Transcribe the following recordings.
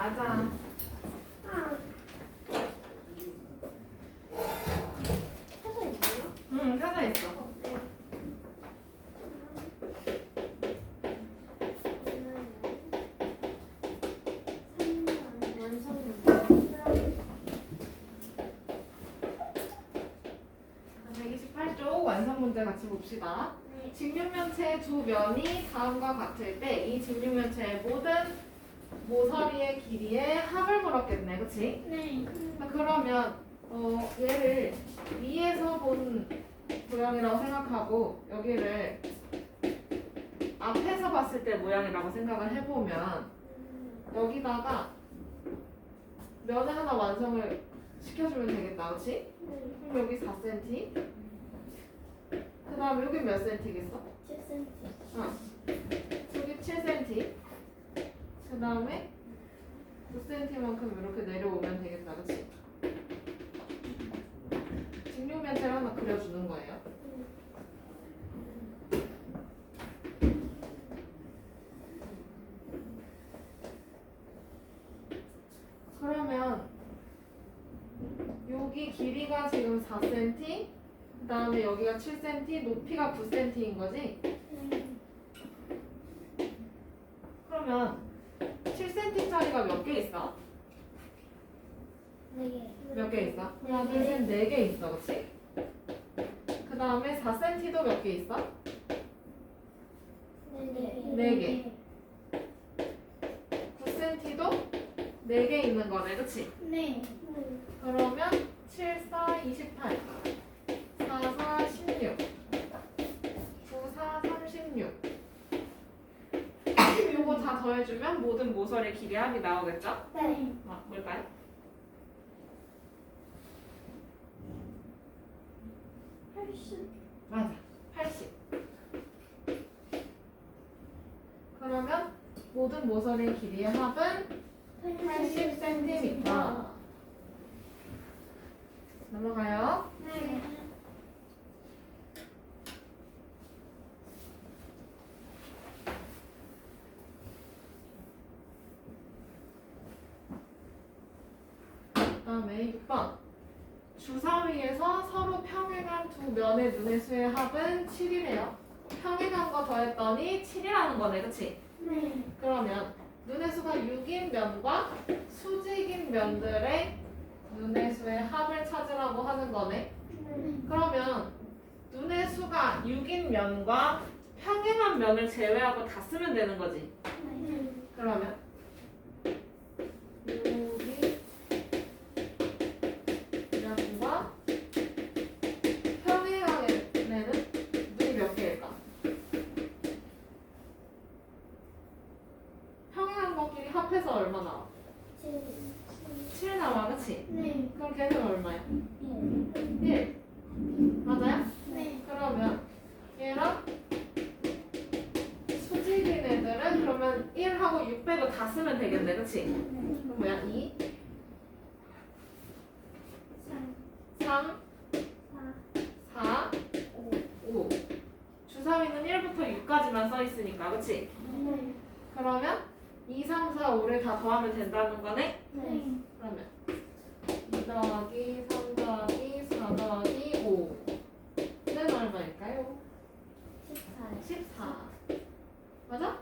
맞아. 아. 해서 있나요? 응, 펴져 있어. 완성입니다. 128쪽 완성 문제 같이 봅시다. 네. 직육면체의 두 면이 다음과 같을 때 이 직육면체의 모든 모서리의 길이의 합을 물었겠네, 그치? 네. 자, 그러면 어, 얘를 위에서 본 모양이라고 생각하고 여기를 앞에서 봤을 때 모양이라고 생각을 해보면 여기다가 면을 하나 완성을 시켜주면 되겠다, 그치? 그럼 여기 4cm 그 다음에 여기 몇 cm겠어? 7cm. 여기 7cm 그 다음에 9cm만큼 이렇게 내려오면 되겠다, 그치? 직육면체를 하나 그려주는 거예요. 그러면 여기 길이가 지금 4cm, 그 다음에 여기가 7cm, 높이가 9cm인 거지? 그러면 7cm짜리가 몇 개 있어? 네. 몇 개 있어? 하나, 둘, 셋, 네 개 있어, 그치? 그 다음에 4cm도 몇 개 있어? 네. 네 개. 9cm도 네개 있는 거네, 그치? 네. 그러면 7, 4, 28 4, 4, 16 9, 4, 36 요거 다 더해주면 모든 모서리 길이 합이 나오겠죠? 네. 아, 뭘까요? 팔십. 맞아. 80. 그러면 모든 모서리 길이의 합은 80cm. 넘어가요. 네. 그다음에 6번. 주사위에서 서로 평행한 두 면의 눈의 수의 합은 7이래요. 평행한 거 더했더니 7이라는 거네, 그치? 네. 그러면 눈의 수가 6인 면과 수직인 면들의 눈의 수의 합을 찾으라고 하는 거네. 그러면 눈의 수가 6인 면과 평행한 면을 제외하고 다 쓰면 되는 거지. 그러면 평행한 것끼리 합해서 얼마 나와? 7 나와, 그치? 네. 그럼 걔는 얼마야? 1. 맞아요? 네. 그러면 얘랑 수직인 애들은 그러면 1하고 6 빼고 다 쓰면 되겠네, 그치? 그럼 뭐야? 2, 3, 4, 5. 주사위는 1부터 6까지만 써 있으니까, 그치? 그러면 2, 3, 4, 5를 다 더하면 된다는 거네? 그러면 2 더하기 3 더하기 4 더하기 5는 얼마일까요? 14. 맞아?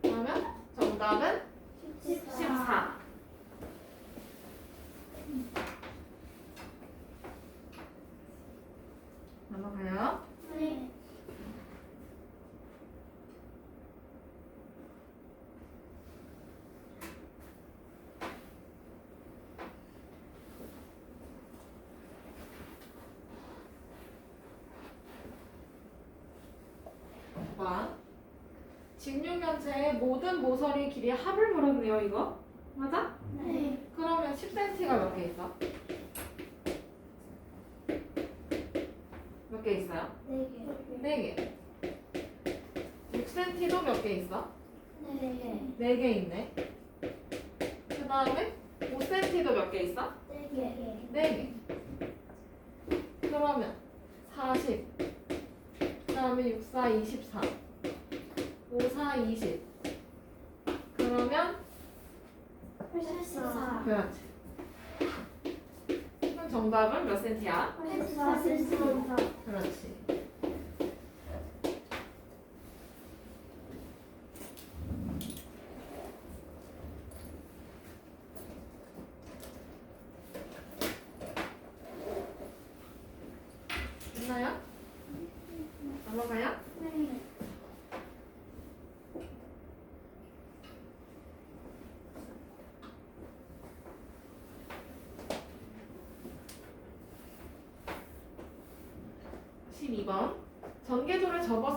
그러면 정답은 14. 넘어가요. 봐. 직육면체의 모든 모서리 길이 합을 물었네요, 이거. 맞아? 그러면 10cm가 몇 개 있어? 몇 개 있어요? 4개. 6cm도 몇 개 있어? 4개 있네. 그 다음에 5cm도 몇 개 있어? 4개. 그러면 40. 그 다음에 6, 4, 24. 5, 4, 20. 그러면 그렇지. 그럼 정답은 몇 센티야? 84cm. 그렇지. 됐나요? 넘어가요? 네. 십이 번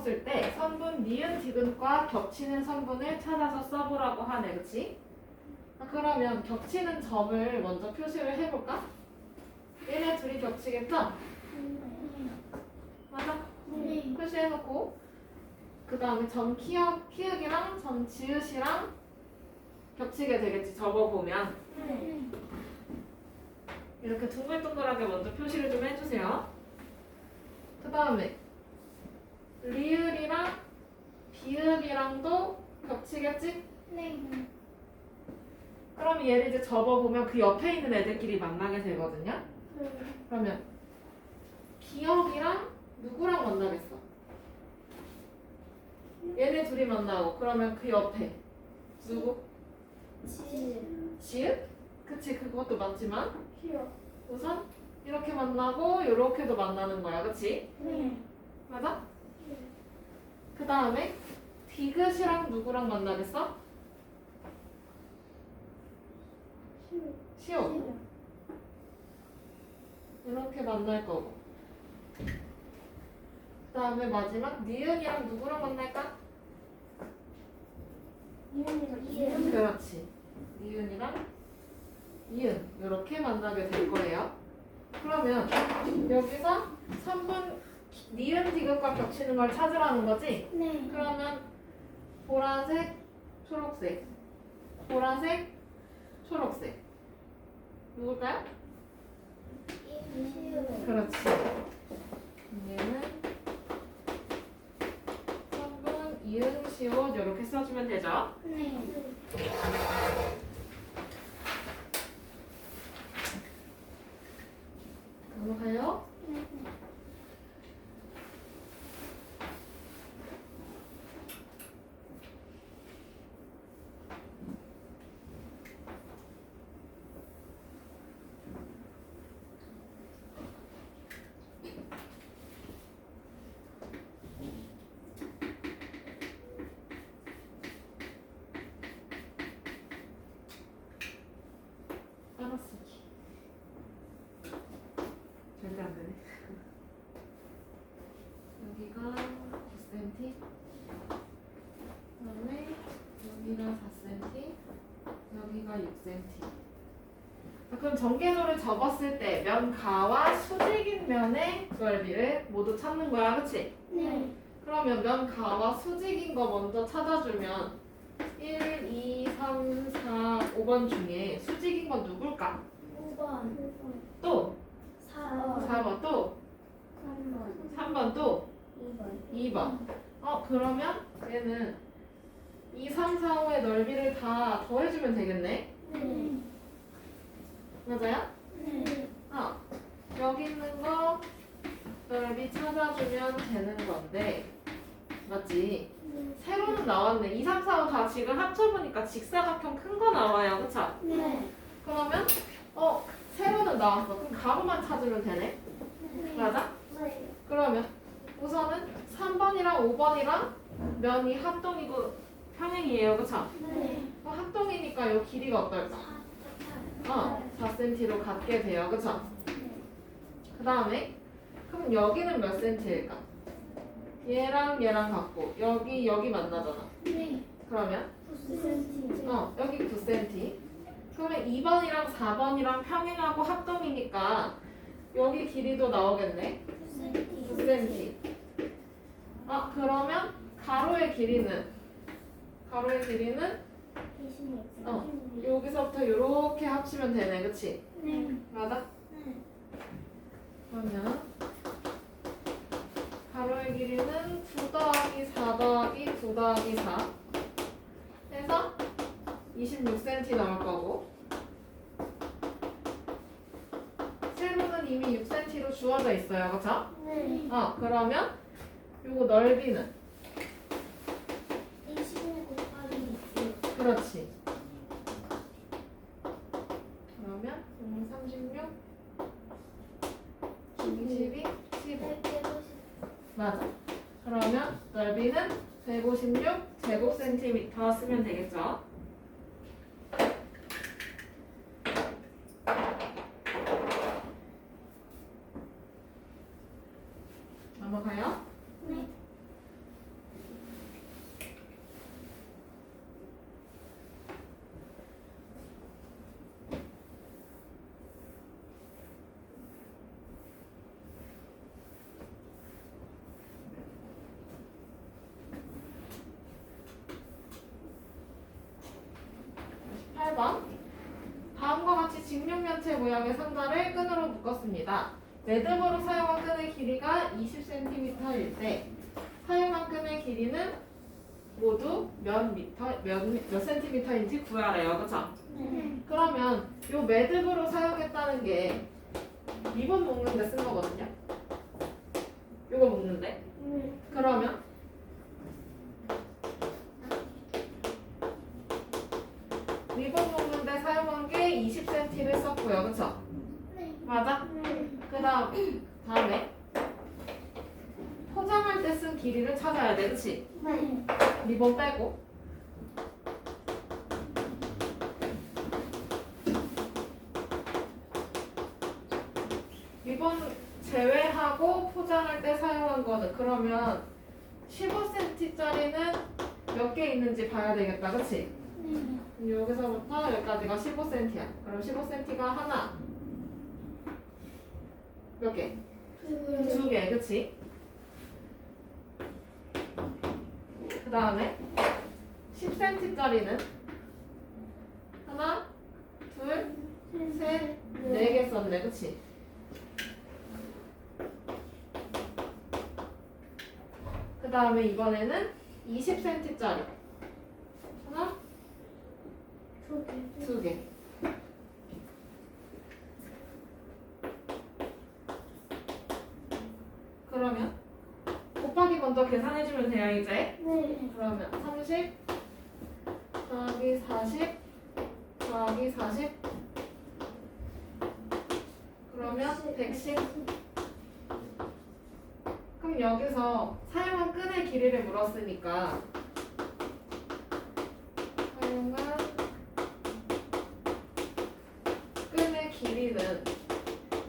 접었을 때 선분 니은 디귿과 겹치는 선분을 찾아서 써보라고 하네, 그치? 아, 그러면 겹치는 점을 먼저 표시를 해볼까? 얘네 둘이 겹치겠죠? 맞아? 네. 표시해놓고 그 다음에 점 키역, 키읔이랑 점 지읒이랑 겹치게 되겠지 접어보면 네. 이렇게 둥글둥글하게 먼저 표시를 좀 해주세요 그 다음에 리을이랑 비읍이랑도 겹치겠지? 네. 그럼 얘를 이제 접어보면 그 옆에 있는 애들끼리 만나게 되거든요 그러면 기억이랑 누구랑 만나겠어? 얘네 둘이 만나고 그러면 그 옆에 누구? 지. 지읒? 그치 그것도 맞지만 키요. 우선 이렇게 만나고 이렇게도 만나는 거야 그치? 네. 맞아? 그 다음에 디귿이랑 누구랑 만나겠어? 시옷 이렇게 만날 거고 그 다음에 마지막 니은이랑 누구랑 만날까? 이은. 그렇지 니은이랑 이은 이렇게 만나게 될 거예요 그러면 여기서 3번 니은 디귿과 겹치는 걸 찾으라는 거지? 네. 그러면 보라색, 초록색, 보라색, 초록색 누굴까요? 시은. 그렇지. 얘는 3번 이응, 시옷 이렇게 써주면 되죠. 네. 넘어가요. 네. 따라 쓰기. 절대 안 되네. 여기가 9cm. 그다음에 여기가 4cm. 여기가 6cm. 자, 그럼 전개도를 접었을 때 면 가와 수직인 면의 넓이를 모두 찾는 거야, 그치? 네. 그러면 면 가와 수직인 거 먼저 찾아주면 1, 2, 3, 4, 5번 중에 수직인 건 누굴까? 5번. 또 4번. 4번 또 3번. 3번 또 2번. 2번 어 그러면 얘는 2, 3, 4, 5의 넓이를 다 더해주면 되겠네 네. 맞아요? 네. 어 여기 있는 거 넓이 찾아주면 되는 건데 맞지? 세로는 나왔네 2, 3, 4, 5다 지금 합쳐보니까 직사각형 큰 거 나와요 그쵸? 네. 그러면 어 세로는 나왔어 그럼 가로만 찾으면 되네 맞아? 네. 그러면 우선은 3번이랑 5번이랑 면이 합동이고 평행이에요 그쵸? 네. 어, 합동이니까 이 길이가 어떨까? 어 4cm로 갖게 돼요 그쵸? 그 다음에 그럼 여기는 몇 cm일까? 얘랑 얘랑 같고 여기 여기 만나잖아 네. 그러면 9cm. 어 여기 9cm 그러면 2번이랑 4번이랑 평행하고 합동이니까 여기 길이도 나오겠네 9cm 아 그러면 가로의 길이는 가로의 길이는 26cm. 어. 여기서부터 이렇게 합치면 되네 그치? 네. 맞아? 네. 그러면 가로의 길이는 2 더하기 4 더하기 9 더하기 4 해서 26cm 나올 거고 세로는 이미 6cm로 주어져 있어요. 그쵸? 네. 어, 그러면 요거 넓이는 20 곱하기 6. 그렇지. 맞아. 그러면 넓이는 156 제곱센티미터 쓰면 되겠죠? 8번 다음과 같이 직면면체 모양의 상자를 끈으로 묶었습니다. 매듭으로 사용한 끈의 길이가 20cm일 때 사용한 끈의 길이는 모두 몇 미터 몇, 몇 센티미터인지 구하래요. 그렇죠? 네. 그러면 요 매듭으로 사용했다는 게 리본 묶는데 쓴 거거든요. 요거 묶는데. 네. 그러면 20cm를 썼고요. 그쵸? 네. 맞아? 네. 그 다음, 다음에 포장할 때 쓴 길이를 찾아야 돼. 그치? 네. 리본 빼고 리본 제외하고 포장할 때 사용한 거는 그러면 15cm짜리는 몇 개 있는지 봐야 되겠다 그치? 네. 그럼 여기서부터 여기까지가 15cm야 그럼 15cm가 하나 몇 개? 두 개, 그치? 그 다음에 10cm짜리는 하나, 둘, 셋, 네 개 썼네, 그치? 그 다음에 이번에는 20cm짜리 하나, 두 개. 그러면 곱하기 먼저 계산해주면 돼요, 이제. 네. 그러면 30 더하기 40 더하기 40 그러면 110 그럼 여기서 사용한 끈의 길이를 물었으니까 사용한 길이는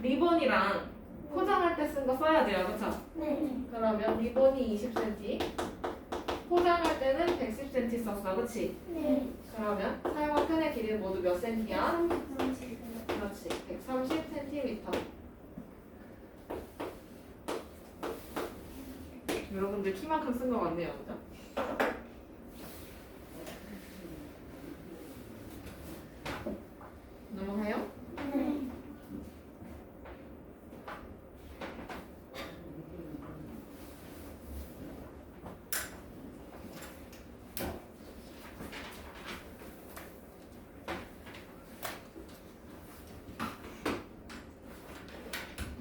리본이랑 포장할 때 쓴 거 써야 돼요 그쵸? 네. 그러면 리본이 20cm, 포장할 때는 110cm 썼어, 그치? 네. 그러면 사용한 끈의 길이는 모두 몇 cm야? 30. 그렇지, 130cm. 여러분들 키만큼 쓴 것 같네요, 그죠? 넘어가요? 네.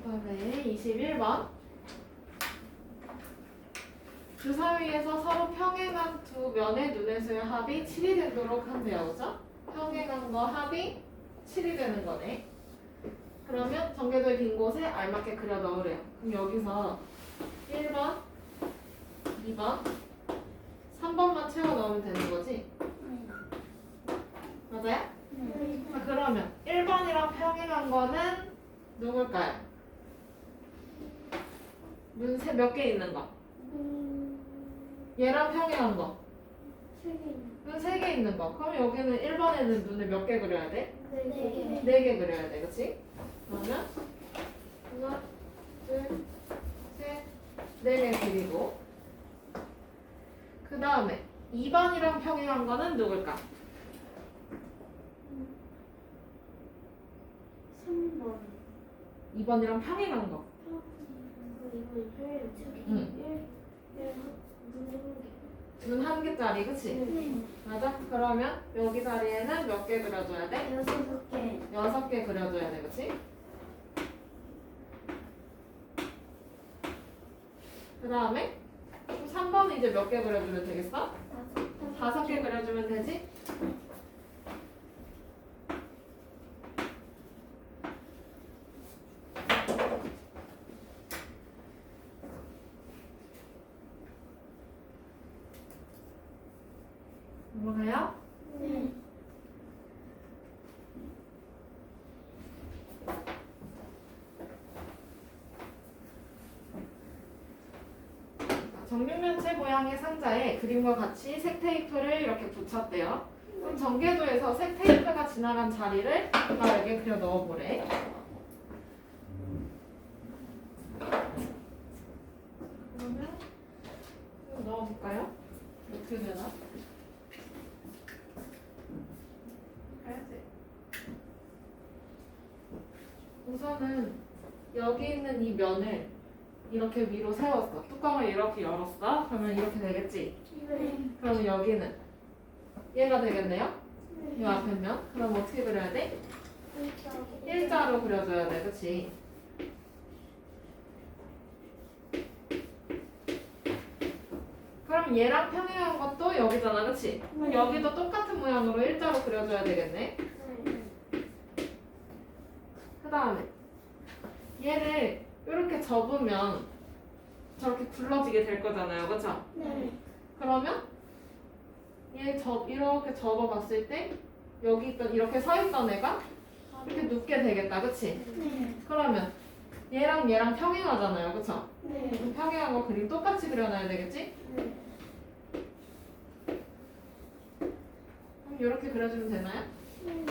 그다음에 21번 주사위에서 서로 평행한 두 면의 눈에서의 합이 7이 되도록 한대요, 그죠? 평행한 거 합이 7이 되는 거네. 그러면 전개도의 빈 곳에 알맞게 그려 넣으래요. 그럼 여기서 1번, 2번, 3번만 채워 넣으면 되는 거지? 맞아요? 네. 자, 그러면 1번이랑 평행한 거는 누굴까요? 눈몇개 있는 거. 음, 얘랑 평행한 거. 세 개. 눈세 개 있는 거. 그럼 여기는 1번에는 눈을 몇 개 그려야 돼? 네 개. 네개 그려야 돼. 그치? 그러면 하나, 둘, 셋, 네 개 그리고 그 다음에 2번이랑 평행한 거는 누굴까? 3번. 2번이랑 평행한 거. 응. 눈 한 개짜리, 그치? 맞아? 그러면 여기 자리에는 몇 개 그려줘야 돼? 여섯 개. 여섯 개 그려줘야 돼, 그치? 그 다음에 3번 이제 몇 개 그려주면 되겠어? 다섯 개 그려주면 되지? 정육면체 모양의 상자에 그림과 같이 색 테이프를 이렇게 붙였대요. 그럼 전개도에서 색 테이프가 지나간 자리를 바르게 그려 넣어보래. 그러면 이거 넣어볼까요? 어떻게 되나? 해야지. 우선은 여기 있는 이 면을 이렇게 위로 세웠어. 뚜껑을 이렇게 열었어. 그러면 이렇게 되겠지? 네. 그러면 여기는 얘가 되겠네요? 이 앞에 면. 그럼 어떻게 그려야 돼? 일자로 그려줘야 돼. 그치? 그럼 얘랑 평행한 것도 여기잖아. 그치? 그럼 여기도 똑같은 모양으로 일자로 그려줘야 되겠네. 그 다음에 얘를 이렇게 접으면 저렇게 굴러지게 될 거잖아요. 그쵸? 네. 그러면 얘 접, 이렇게 접어 봤을 때 여기 있던 이렇게 서 있던 애가 이렇게 눕게 되겠다. 그치? 네. 그러면 얘랑 얘랑 평행하잖아요. 그쵸? 네. 평행한 거 그림 똑같이 그려놔야 되겠지? 네. 그럼 이렇게 그려주면 되나요? 네.